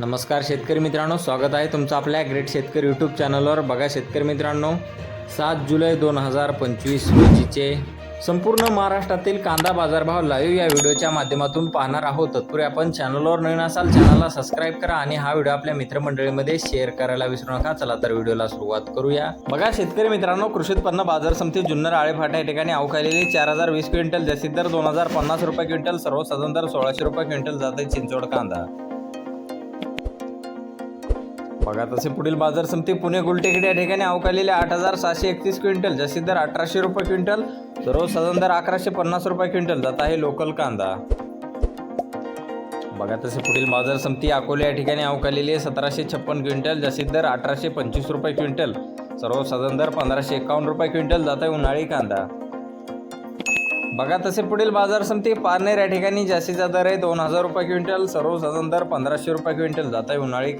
नमस्कार शेतकरी मित्रांनो स्वागत आहे तुमचं आपल्या ग्रेट शेतकरी यूट्यूब चॅनलवर बघा शेतकरी मित्रांनो सात जुलै दोन हजार पंचवीस रोजीचे संपूर्ण महाराष्ट्रातील कांदा बाजारभाव लाईव्ह या व्हिडिओच्या माध्यमातून पाहणार आहोत. तत्पूर्वी आपण चॅनलवर नवीन असाल चॅनलला सबस्क्राईब करा आणि हा व्हिडिओ आपल्या मित्रमंडळीमध्ये शेअर करायला विसरू नका. चला तर व्हिडिओला सुरुवात करूया. बघा शेतकरी मित्रांनो कृषी उत्पन्न बाजार समिती जुन्नर आळेफाटा या ठिकाणी अवकालेली चार हजार वीस क्विंटल जसीदर दोन हजार पन्नास रुपये क्विंटल सर्वसाधारण दर सोळाशे रुपये क्विंटल जाते आहे चिंचवड कांदा. बघा तसे पुढील बाजार समिती पुणे गुलटेकडी या ठिकाणी अवकालेले आठ हजार सहाशे एकतीस क्विंटल जशी दर अठराशे रुपये क्विंटल सर्वसाधारण दर अकराशे पन्नास रुपये क्विंटल जात आहे लोकल कांदा. बघा तसे पुढील बाजार समिती अकोले या ठिकाणी अवकालेली आहे सतराशे छप्पन क्विंटल जशी दर अठराशे पंचवीस रुपये क्विंटल सर्वसाधारण दर पंधराशे एकावन्न रुपये क्विंटल जात आहे उन्हाळी कांदा. बघा तसे पुढील बाजार समिती पारनेर या ठिकाणी जास्तीचा दर आहे दोन हजार रुपये क्विंटल सर्वसाधारण दर पंधराशे रुपये क्विंटल जात आहे उन्हाळी